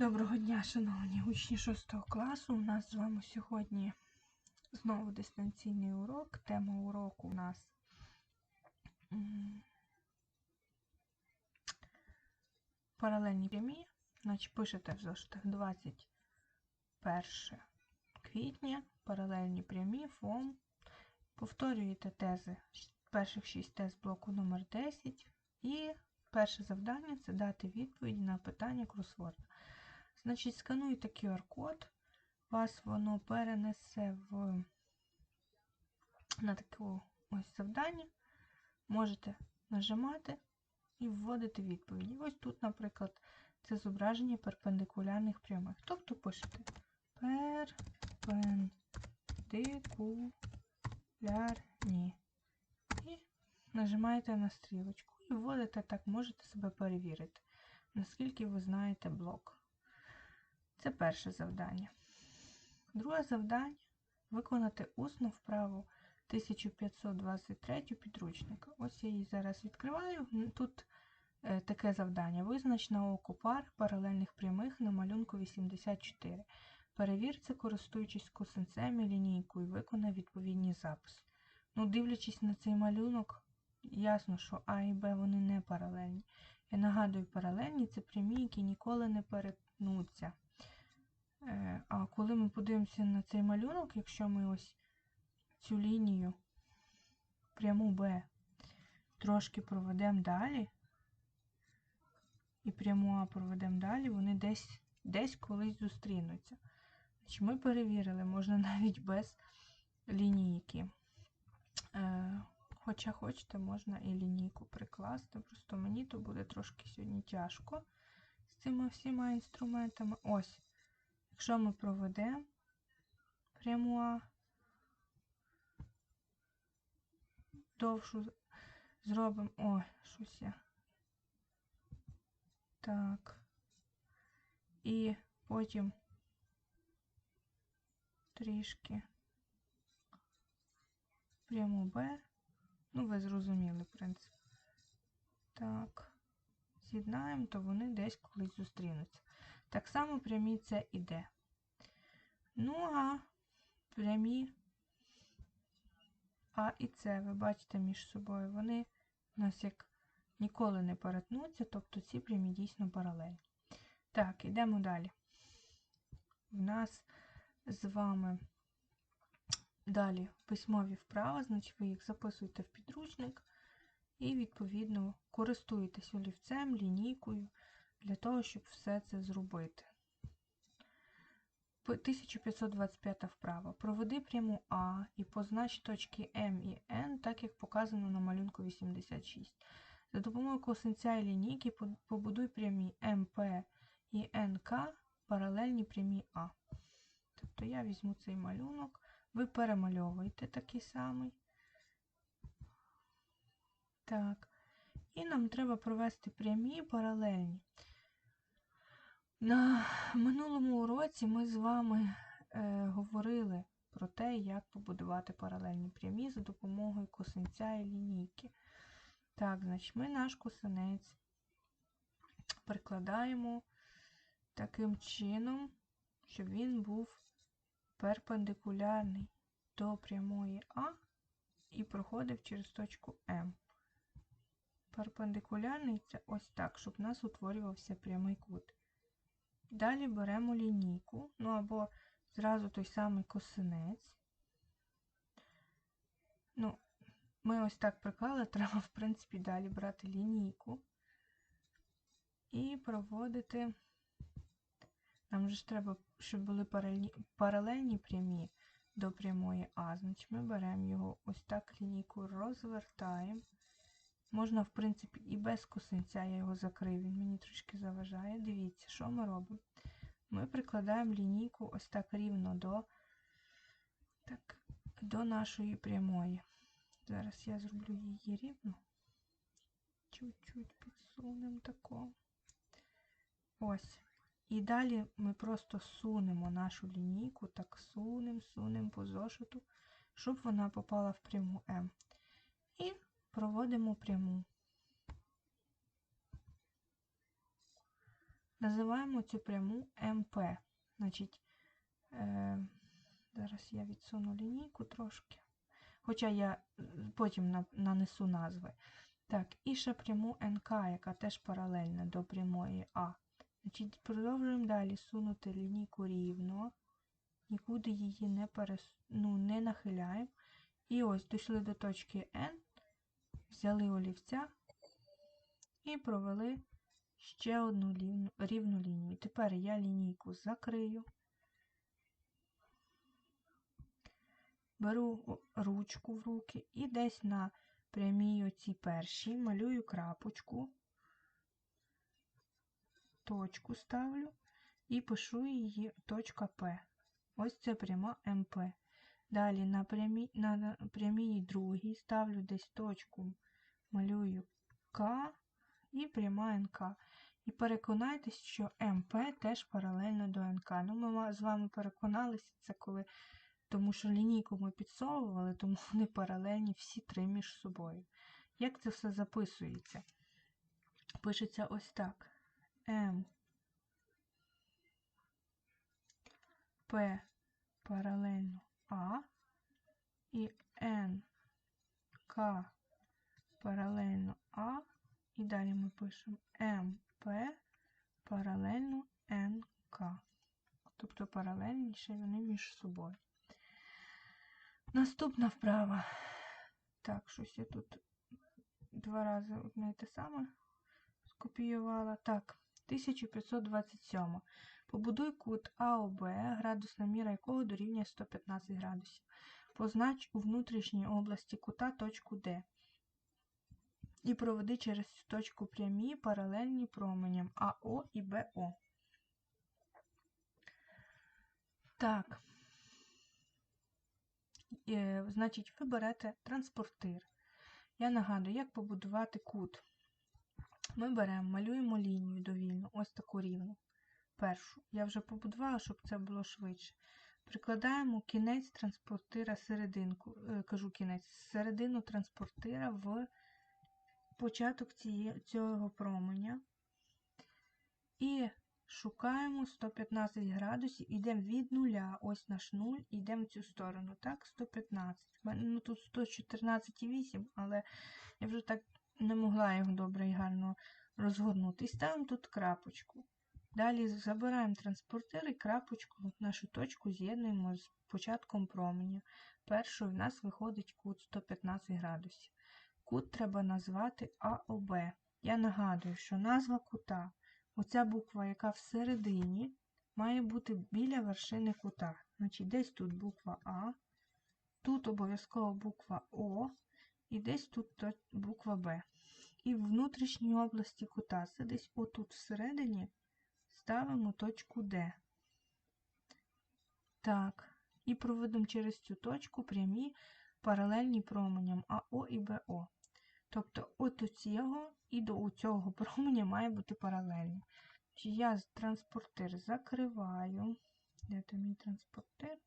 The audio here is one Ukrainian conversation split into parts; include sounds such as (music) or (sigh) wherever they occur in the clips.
Доброго дня, шановні учні 6 класу. У нас з вами сьогодні знову дистанційний урок. Тема уроку у нас паралельні прямі. Значить, пишете в зошитах 21 квітня, паралельні прямі, ФОМ. Повторюєте тези, перших 6 тез блоку номер 10 і перше завдання це дати відповідь на питання кросворда. Значить, скануйте QR-код, вас воно перенесе в на таке ось завдання. Можете нажимати і вводити відповіді. Ось тут, наприклад, це зображення перпендикулярних прямих. Тобто пишете перпендикулярні. І нажимаєте на стрілочку. І вводите так, можете себе перевірити, наскільки ви знаєте блок. Це перше завдання. Друге завдання виконати усну вправу 1523 підручника. Ось я її зараз відкриваю. Тут е, таке завдання. Визнач на око пар паралельних прямих на малюнку 84. Перевір це, користуючись косинцем і лінійкою, виконай відповідні записи. Ну, дивлячись на цей малюнок, ясно, що А і Б вони не паралельні. Я нагадую, паралельні це прямі, які ніколи не перетнуться. Е, А коли ми подивимося на цей малюнок, якщо ми ось цю лінію пряму Б трошки проведемо далі, і пряму А проведемо далі, вони десь десь колись зустрінуться. Значить, Ми перевірили, можна (laughs) навіть без лінійки. Е, Хоча хочете, можна і лінійку прикласти. Просто мені то буде трошки сьогодні тяжко з цими всіма інструментами. Ось. Якщо ми проведемо пряму А, довшу зробимо. Ой, щось я. Так. І потім трішки пряму Б. Ну, ви зрозуміли, принцип. Так. З'єднаємо, то вони десь колись зустрінуться. Так само прямі С і Д. Ну, а прямі А і С, ви бачите між собою, вони у нас як ніколи не перетнуться, тобто ці прямі дійсно паралельні. Так, йдемо далі. У нас з вами далі письмові вправи, значить ви їх записуєте в підручник і, відповідно, користуєтесь олівцем, лінійкою для того, щоб все це зробити. 1525 вправа. Проведи пряму А і познач точки М і Н, так як показано на малюнку 86. За допомогою косинця і лінійки побудуй прямі МП і НК паралельні прямі А. Тобто я візьму цей малюнок, ви перемальовуєте такий самий. Так. І нам треба провести прямі паралельні. На минулому уроці ми з вами е, говорили про те, як побудувати паралельні прямі за допомогою косинця і лінійки. Так, значить, ми наш косинець прикладаємо таким чином, щоб він був перпендикулярний до прямої А і проходив через точку М. Перпендикулярний це ось так, щоб у нас утворювався прямий кут. Далі беремо лінійку, ну або зразу той самий косинець. Ну, ми ось так приклали, (laughs) треба, в принципі, далі брати лінійку і проводити. Нам же ж треба, щоб були паралельні прямі до прямої А. Значить, ми беремо його ось так лінійку розвертаємо. Можна, в принципі, і без косинця я його закрив, він мені трошки заважає. Дивіться, що ми робимо? Ми прикладаємо лінійку ось так рівно до так, до нашої прямої. Зараз я зроблю її рівно. Чуть-чуть підсунемо тако. Ось. І далі ми просто сунемо нашу лінійку, так сунемо, сунемо по зошиту, щоб вона попала в пряму М. І проводимо пряму. Називаємо цю пряму МП. Значить, е, зараз я відсуну лінійку трошки. Хоча я потім на- нанесу назви. Так, і ще пряму НК, яка теж паралельна до прямої А. Значить, продовжуємо далі сунути лінійку рівно, нікуди її не, перес... ну, не нахиляємо. І ось дійшли до точки N, взяли олівця і провели ще одну рівну, лінію. Тепер я лінійку закрию, беру ручку в руки і десь на прямій оці першій малюю крапочку, точку ставлю і пишу її точка П. Ось це пряма МП. Далі на прямій, на прямій другій ставлю десь точку, малюю К і пряма НК. І переконайтесь, що МП теж паралельно до НК. Ну, ми з вами переконалися це коли, тому що лінійку ми підсовували, тому (laughs) вони паралельні всі три між собою. Як це все записується? Пишеться ось так. М П паралельно А і Н К паралельно А. І далі ми пишемо МП паралельно НК. Тобто паралельніше вони між собою. Наступна вправа. Так, щось я тут два рази одне й те саме скопіювала. Так, 1527. Побудуй кут АОБ, градусна міра якого дорівнює 115 градусів. Познач у внутрішній області кута точку Д. І проведи через цю точку прямі паралельні променям АО і БО. Так. Е, значить, ви берете транспортир. Я нагадую, як побудувати кут. Ми беремо, малюємо лінію довільну, ось таку рівну. Першу. Я вже побудувала, щоб це було швидше. Прикладаємо кінець транспортира серединку, е, кажу кінець, середину транспортира в початок цього променя. І шукаємо 115 градусів, йдемо від нуля, ось наш нуль, йдемо в цю сторону. Так, 115. У мене, Ну тут 114,8, але я вже так не могла його добре і гарно розгорнути. І ставимо тут крапочку. Далі забираємо транспортир і крапочку, нашу точку з'єднуємо з початком променя. Першою в нас виходить кут 115 градусів. Кут треба назвати АОБ. Я нагадую, що назва кута, оця буква, яка всередині, має бути біля вершини кута. Значить, десь тут буква А, тут обов'язково буква О, і десь тут буква Б. І в внутрішній області кута, це десь отут всередині, ставимо точку Д. Так, і проведемо через цю точку прямі паралельні променям АО і БО. Тобто от у цього і до цього (laughs) променя має бути паралельно. Я транспортир закриваю. Де то мій транспортир?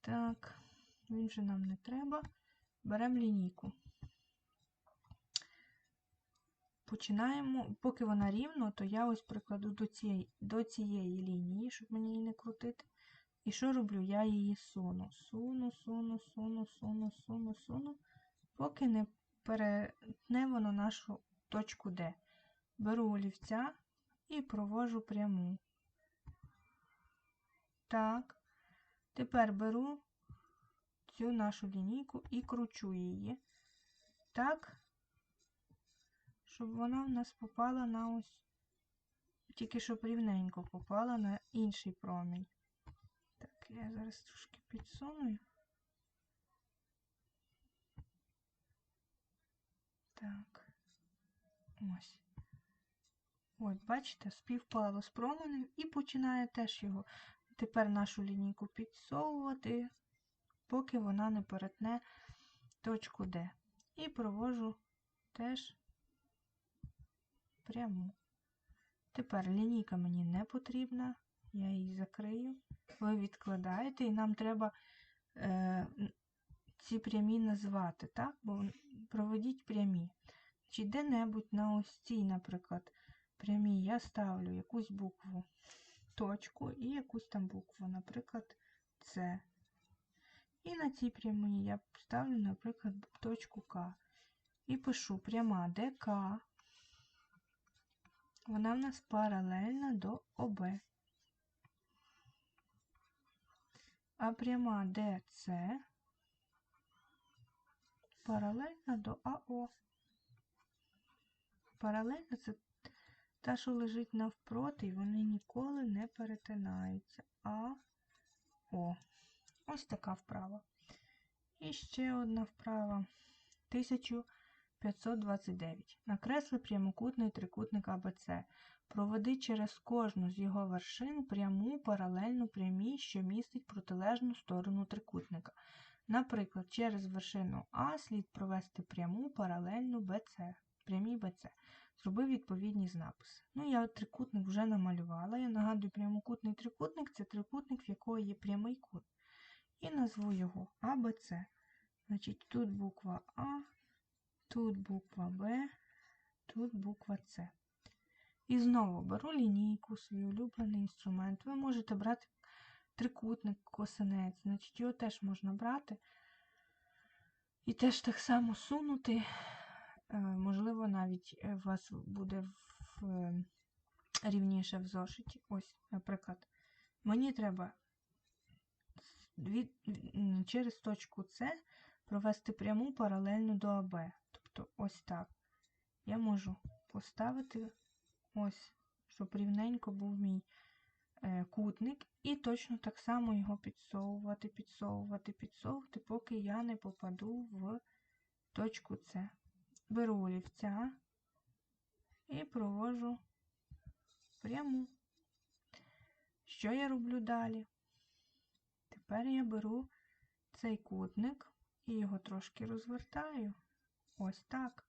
Так, він вже нам не треба. Беремо лінійку. Починаємо, поки вона рівно, то я ось прикладу до цієї, до цієї лінії, щоб мені її не крутити. І що роблю? Я її суну. Суну, суну, суну, суну, суну, суну, поки не перетне воно нашу точку Д. Беру олівця і провожу пряму. Так. Тепер беру цю нашу лінійку і кручу її. Так, щоб вона в нас попала на ось, тільки щоб рівненько попала на інший промінь. Так, я зараз трошки підсуную. Так. Ось. От, бачите, співпало з променем і починає теж його тепер нашу лінійку підсовувати, поки вона не перетне точку Д. І провожу теж пряму. Тепер лінійка мені не потрібна, я її закрию. Ви відкладаєте, і нам треба е, ці прямі назвати, так? Бо проведіть прямі. Чи де-небудь на ось цій, наприклад, прямій я ставлю якусь букву, точку і якусь там букву, наприклад, С. І на цій прямій я ставлю, наприклад, точку К. І пишу пряма ДК. Вона в нас паралельна до ОБ. А пряма ДЦ паралельна до АО. Паралельна це та, що лежить навпроти, і вони ніколи не перетинаються. А, О. Ось така вправа. І ще одна вправа. 1529. Накресли прямокутний трикутник АБЦ. Проведи через кожну з його вершин пряму паралельну прямій, що містить протилежну сторону трикутника. Наприклад, через вершину А слід провести пряму паралельну БЦ, прямій БЦ. Зроби відповідні записи. Ну, я трикутник вже намалювала. Я нагадую, прямокутний трикутник це трикутник, в якого є прямий кут. І назву його АБЦ. Значить, тут буква А, тут буква Б, тут буква С. І знову беру лінійку, свій улюблений інструмент. Ви можете брати трикутник, косинець, значить його теж можна брати. І теж так само сунути. Е, Можливо, навіть у вас буде в, е, рівніше в зошиті. Ось, наприклад, мені треба від, через точку С провести пряму паралельну до АБ. Тобто ось так. Я можу поставити ось, щоб рівненько був мій е, кутник, і точно так само його підсовувати, підсовувати, підсовувати, поки я не попаду в точку С. Беру олівця і провожу пряму. Що я роблю далі? Тепер я беру цей кутник і його трошки розвертаю. Ось так.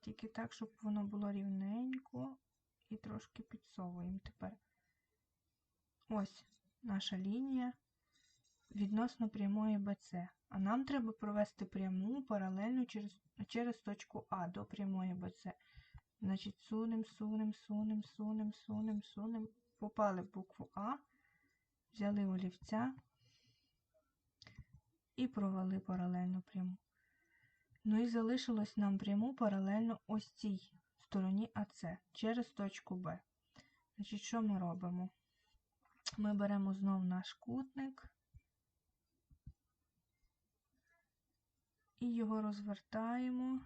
Тільки так, щоб воно було рівненько і трошки підсовуємо тепер. Ось наша лінія відносно прямої BC. А нам треба провести пряму паралельно через, через точку А до прямої BC. Значить, сунем, сунем, сунем, сунем, сунем, сунем. Попали в букву А, взяли олівця і провели паралельно пряму. Ну і залишилось нам пряму паралельно ось цій стороні АЦ через точку Б. Значить, що ми робимо? Ми беремо знов наш кутник і його розвертаємо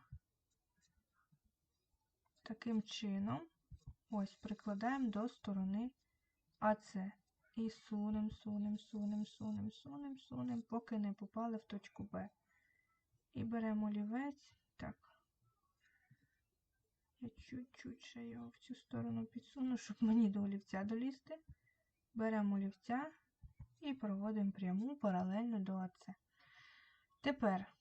таким чином. Ось, прикладаємо до сторони АЦ. І сунем, сунем, сунем, сунем, сунем, сунем, поки не попали в точку Б. І беремо олівець. Так. Я чуть-чуть ще його в цю сторону підсуну, щоб мені до олівця долізти. Беремо олівця і проводимо пряму паралельно до АЦ. Тепер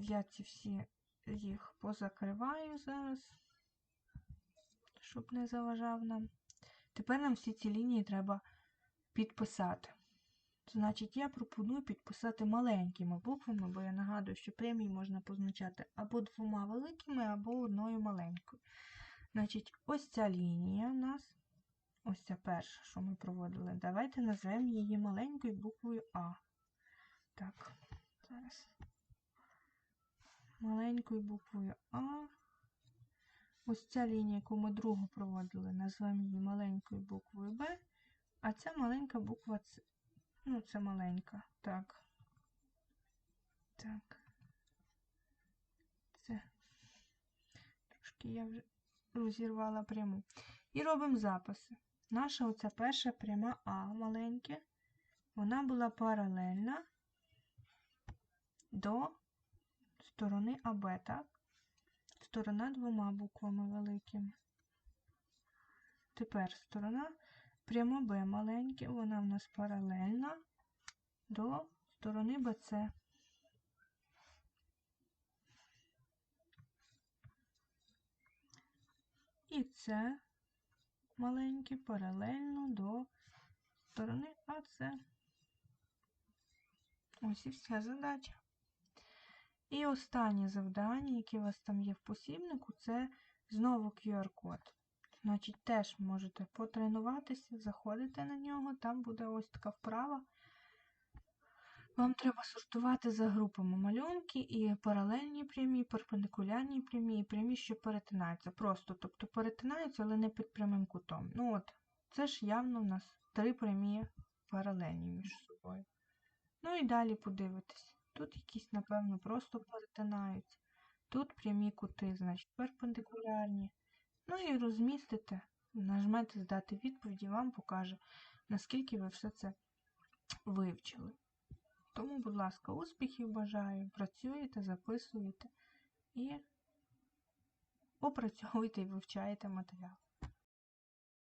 я ці всі їх позакриваю зараз, щоб не заважав нам. Тепер нам всі ці лінії треба підписати. Значить, я пропоную підписати маленькими буквами, бо я нагадую, що прямі можна позначати або двома великими, або одною маленькою. Значить, ось ця лінія у нас, ось ця перша, що ми проводили. Давайте назвемо її маленькою буквою А. Так, зараз. Маленькою буквою А. Ось ця лінія, яку ми другу проводили, назвемо її маленькою буквою Б, а ця маленька буква С. Ну, це маленька. Так. Так. Це. Трошки я вже розірвала пряму. І робимо записи. Наша оця перша пряма А маленьке, вона була паралельна до сторони АБ, так? Сторона двома буквами великими. Тепер сторона прямо Б маленьке, вона в нас паралельна до сторони БЦ. І це маленьке паралельно до сторони АЦ. Ось і вся задача. І останнє завдання, яке у вас там є в посібнику, це Знову QR-код. Значить, теж можете потренуватися, заходите на нього, там буде ось така вправа. Вам треба сортувати за групами малюнки і паралельні прямі, перпендикулярні прямі і прямі, що перетинаються. Просто, тобто перетинаються, але не під прямим кутом. Ну от, це ж явно в нас три прямі паралельні між собою. Ну і далі подивитись. Тут якісь, напевно, просто перетинаються. Тут прямі кути, значить, перпендикулярні. Ну і розмістите, нажмете здати відповідь і вам покаже, наскільки ви все це вивчили. Тому, будь ласка, успіхів бажаю, працюєте, записуєте і опрацьовуйте і вивчаєте матеріал.